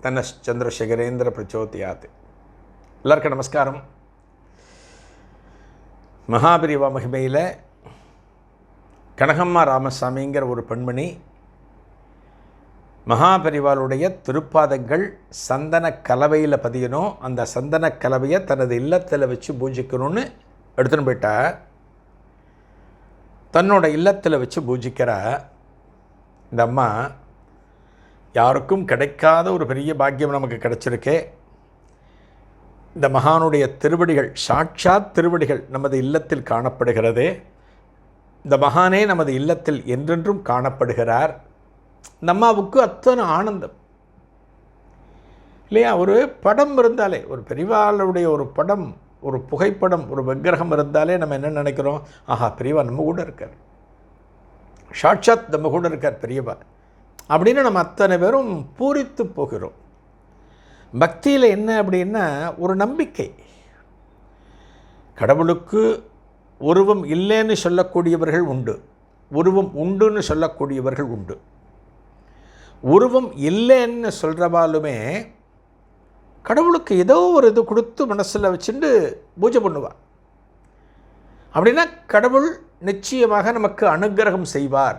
Than us Chandrasekharendra பிரச்சோதியாத் எல்லாருக்கும் நமஸ்காரம் மகாபிரிவா மகிமையில் கனகம்மா ராமசாமிங்கிற ஒரு பெண்மணி மகாபரிவாளுடைய திருப்பாதங்கள் சந்தன கலவையில் பதியணும் அந்த சந்தன கலவையை தனது இல்லத்தில் வச்சு பூஜிக்கணும்னு எடுத்துன்னு போயிட்டா தன்னோட இல்லத்தில் வச்சு பூஜிக்கிற இந்த அம்மா யாருக்கும் கிடைக்காத ஒரு பெரிய பாக்கியம் நமக்கு கிடைச்சிருக்கே. இந்த மகானுடைய திருவடிகள் சாட்சாத் திருவடிகள் நமது இல்லத்தில் காணப்படுகிறதே. இந்த மகானே நமது இல்லத்தில் என்றென்றும் காணப்படுகிறார். நம்மாவுக்கு அத்தனை ஆனந்தம். இல்லையா? ஒரு படம் இருந்தாலே ஒரு பெரியவாளுடைய ஒரு படம் ஒரு புகைப்படம் ஒரு விக்கிரகம் இருந்தாலே நம்ம என்ன நினைக்கிறோம்? ஆஹா பெரியவா நம்ம கூட இருக்கார். சாட்சாத் நம்ம கூட இருக்கார் பெரியவா. அப்படின்னு நம்ம அத்தனை பேரும் பூரித்து போகிறோம். பக்தியில் என்ன அப்படின்னா ஒரு நம்பிக்கை. கடவுளுக்கு உருவம் இல்லைன்னு சொல்லக்கூடியவர்கள் உண்டு. உருவம் உண்டுன்னு சொல்லக்கூடியவர்கள் உண்டு. உருவம் இல்லைன்னு சொல்கிறவாலுமே கடவுளுக்கு ஏதோ ஒரு இது கொடுத்து மனசில் வச்சுட்டு பூஜை பண்ணுவார் அப்படின்னா கடவுள் நிச்சயமாக நமக்கு அனுக்கிரகம் செய்வார்.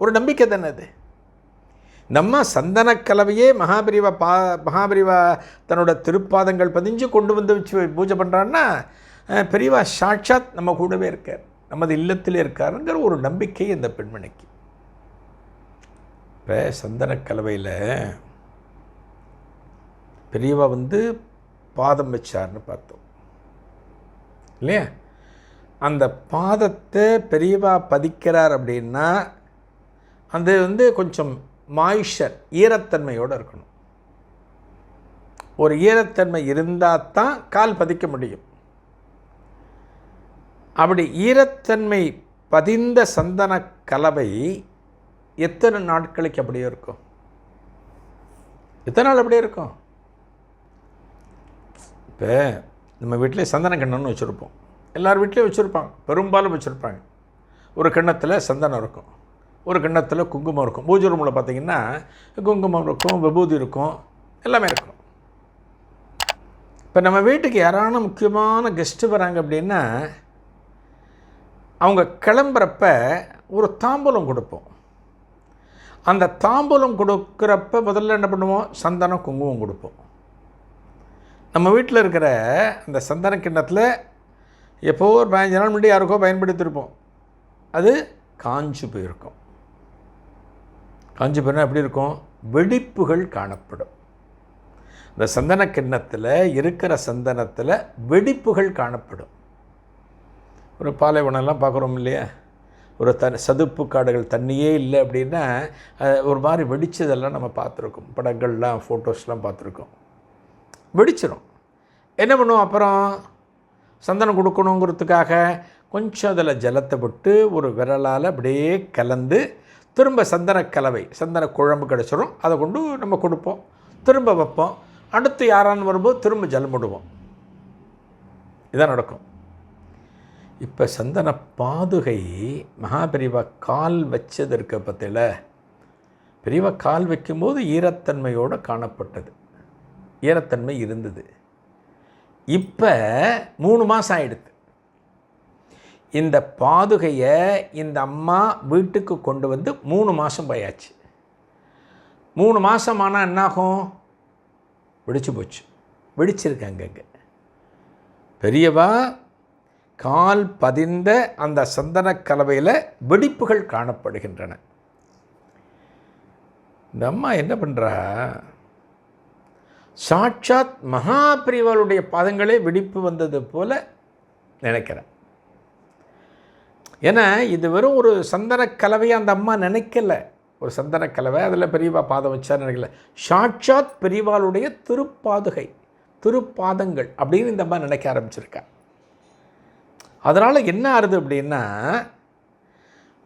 ஒரு நம்பிக்கை தானே அது? நம்ம சந்தனக்கலவையே மகாபிரிவா பா மகாபிரிவா தன்னோட திருப்பாதங்கள் பதிஞ்சு கொண்டு வந்து வச்சு பூஜை பண்ணுறான்னா பெரியவா சாட்சாத் நம்ம கூடவே இருக்கார். நமது இல்லத்திலே இருக்காருங்கிற ஒரு நம்பிக்கை இந்த பெண்மணிக்கு. இப்போ சந்தனக்கலவையில் பெரியவா வந்து பாதம் வச்சார்னு பார்த்தோம். இல்லையா? அந்த பாதத்தை பெரியவா பதிக்கிறார் அப்படின்னா அது வந்து கொஞ்சம் மாய்ஷர் ஈரத்தன்மையோடு இருக்கணும். ஒரு ஈரத்தன்மை இருந்தால் தான் கால் பதிக்க முடியும். அப்படி ஈரத்தன்மை பதிந்த சந்தன கலவை எத்தனை நாட்களுக்கு அப்படியே இருக்கும்? எத்தனை நாள் அப்படியே இருக்கும்? இப்போ நம்ம வீட்டிலே சந்தன கிண்ணம்னு வச்சுருப்போம். எல்லார் வீட்லேயும் வச்சுருப்பாங்க. பெரும்பாலும் வச்சுருப்பாங்க. ஒரு கிண்ணத்தில் சந்தனம் இருக்கும். ஒரு கிண்ணத்தில் குங்குமம் இருக்கும். பூஜை ரூமில் பார்த்தீங்கன்னா குங்குமம் இருக்கும் விபூதி இருக்கும் எல்லாமே இருக்கும். இப்போ நம்ம வீட்டுக்கு யாரான முக்கியமான கெஸ்ட்டு வராங்க அப்படின்னா அவங்க கிளம்புறப்ப ஒரு தாம்பூலம் கொடுப்போம். அந்த தாம்பூலம் கொடுக்குறப்ப முதல்ல என்ன பண்ணுவோம்? சந்தனம் குங்குமம் கொடுப்போம். நம்ம வீட்டில் இருக்கிற அந்த சந்தன கிண்ணத்தில் எப்போ ஒரு பதினஞ்சு நாள் முன்னாடி யாருக்கோ பயன்படுத்தியிருப்போம் அது காஞ்சு போயிருக்கும். காஞ்சி போயினா எப்படி இருக்கும்? வெடிப்புகள் காணப்படும். இந்த சந்தன கிண்ணத்தில் இருக்கிற சந்தனத்தில் வெடிப்புகள் காணப்படும். ஒரு பாலைவனம்லாம் பார்க்குறோம் இல்லையா? ஒரு த சதுப்பு காடுகள் தண்ணியே இல்லை அப்படின்னா ஒரு மாதிரி வெடித்ததெல்லாம் நம்ம பார்த்துருக்கோம். படங்கள்லாம் ஃபோட்டோஸ்லாம் பார்த்துருக்கோம். வெடிச்சிடும் என்ன பண்ணுவோம் அப்புறம்? சந்தனம் கொடுக்கணுங்கிறதுக்காக கொஞ்சம் அதில் ஜலத்தை விட்டு ஒரு விரலால் அப்படியே கலந்து திரும்ப சந்தன கலவை சந்தன குழம்பு கிடச்சிரும். அதை கொண்டு நம்ம கொடுப்போம். திரும்ப வைப்போம். அடுத்து யாரான்னு வரும்போது திரும்ப ஜலம் விடுவோம் இதான் நடக்கும். இப்போ சந்தன பாதுகை மகாபெரிவா கால் வச்சது இருக்க பெரியவா கால் வைக்கும்போது ஈரத்தன்மையோடு காணப்பட்டது. ஈரத்தன்மை இருந்தது. இப்போ மூணு மாதம் ஆயிடுது. இந்த பாதுகையை இந்த அம்மா வீட்டுக்கு கொண்டு வந்து மூணு மாதம் போயாச்சு. மூணு மாதம் ஆனால் என்னாகும்? வெடிச்சு போச்சு. வெடிச்சிருக்காங்க அங்கே. பெரியவா கால் பதிந்த அந்த சந்தன கலவையில் வெடிப்புகள் காணப்படுகின்றன. இந்த அம்மா என்ன பண்ணுறா சாட்சாத் மகாபிரிவாளுடைய பாதங்களே வெடிப்பு வந்தது போல நினைக்கிறேன் ஏன்னா இது வெறும் ஒரு சந்தன கலவையை அந்த அம்மா நினைக்கல. ஒரு சந்தன கலவை அதில் பெரியவா பாதம் வச்சா நினைக்கல. சாட்சாத் பெரியவாளுடைய திருப்பாதுகை திருப்பாதங்கள் அப்படின்னு இந்த அம்மா நினைக்க ஆரம்பிச்சிருக்கா. அதனால் என்ன ஆறுது அப்படின்னா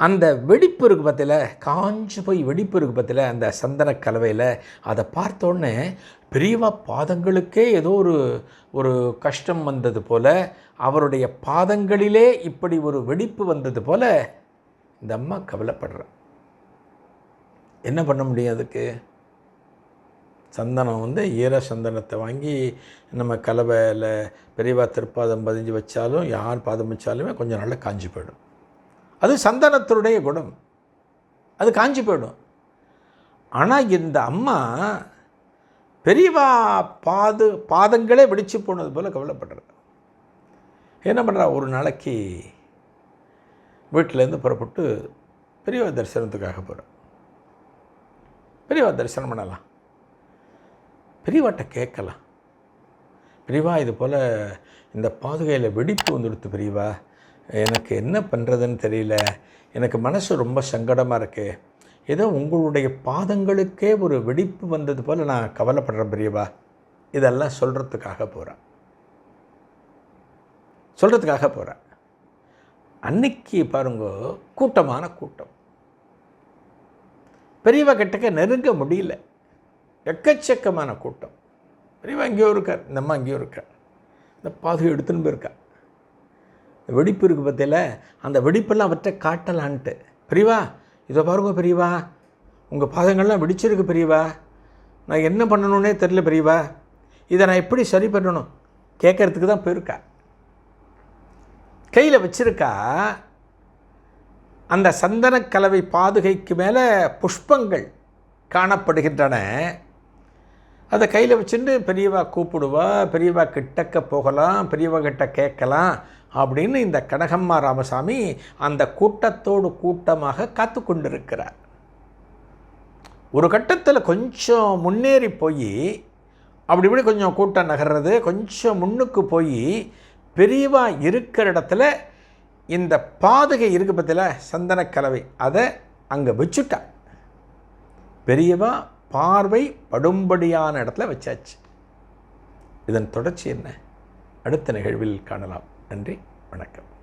அந்த வெடிப்பு இருக்கு பற்றில காஞ்சு போய் வெடிப்பு இருக்கு பற்றில அந்த சந்தன கலவையில் அதை பார்த்தோன்னே பெரியவா பாதங்களுக்கே ஏதோ ஒரு ஒரு கஷ்டம் வந்தது போல் அவருடைய பாதங்களிலே இப்படி ஒரு வெடிப்பு வந்தது போல் இந்த அம்மா கவலைப்படுற. என்ன பண்ண முடியும் அதுக்கு? சந்தனம் வந்து ஈர சந்தனத்தை வாங்கி நம்ம கலவையில் பெரியவா திருப்பாதம் பதிஞ்சு வச்சாலும் யார் பாதம் வச்சாலுமே கொஞ்சம் நாளில் காஞ்சி போயிடும். அது சந்தனத்தினுடைய குணம். அது காஞ்சி போயிடும். ஆனால் இந்த அம்மா பெரியவா பாது பாதங்களே வெடிச்சு போனது போல் கவலைப்படுறது என்ன பண்ணுறா ஒரு நாளைக்கு வீட்டிலேருந்து புறப்பட்டு பெரியவா தரிசனத்துக்காக போகிறேன் பெரியவா தரிசனம் பண்ணலாம். பெரியவாட்ட கேட்கலாம். பெரியவா இது போல் இந்த பாதுகையில் வெடிப்பு வந்துடுத்து பெரியவா. எனக்கு என்ன பண்ணுறதுன்னு தெரியல. எனக்கு மனசு ரொம்ப சங்கடமாக இருக்குது ஏதோ உங்களுடைய பாதங்களுக்கே ஒரு வெடிப்பு வந்தது போல் நான் கவலைப்படுறேன் பெரியவா. இதெல்லாம் சொல்கிறதுக்காக போகிறேன் சொல்கிறதுக்காக போகிறேன் அன்னைக்கு பாருங்க கூட்டமான கூட்டம். பெரியவா கிட்டக்க நெருங்க முடியல. எக்கச்சக்கமான கூட்டம். பெரியவா இங்கேயும் இருக்கார் நம்ம அங்கேயும் இருக்கார். இந்த பாதுகை எடுத்துன்னு போயிருக்கா. வெடிப்பு இருக்குது பற்றியில் அந்த வெடிப்பெல்லாம் அவற்றை காட்டலான்ட்டு. பெரியவா இதை பாருங்க பெரியவா உங்கள் பாதங்கள்லாம் வெடிச்சிருக்கு பெரியவா நான் என்ன பண்ணணுன்னே தெரியல பெரியவா இதை நான் எப்படி சரி பண்ணணும்? கேட்கறதுக்கு தான் போயிருக்கா. கையில் வச்சிருக்கா அந்த சந்தன கலவை பாதுகைக்கு மேலே புஷ்பங்கள் காணப்படுகின்றன. அதை கையில் வச்சுட்டு பெரியவா கூப்பிடுவா பெரியவா கிட்டக்க போகலாம் பெரியவா கிட்ட கேட்கலாம். அப்படின்னு இந்த கனகம்மா ராமசாமி அந்த கூட்டத்தோடு கூட்டமாக காத்து கொண்டிருக்கிறார். ஒரு கட்டத்தில் கொஞ்சம் முன்னேறி போய் அப்படி இப்படி கொஞ்சம் கூட்டம் நகர்றது கொஞ்சம் முன்னுக்கு போய் பெரியவா இருக்கிற இடத்துல இந்த பாதுகை இருக்கு பற்றியில் சந்தன கலவை அதை அங்கே வச்சுட்டா. பெரியவா பார்வை படும்படியான இடத்துல வச்சாச்சு. இதன் தொடர்ச்சி என்ன? அடுத்த நிகழ்வில் காணலாம். நன்றி வணக்கம்.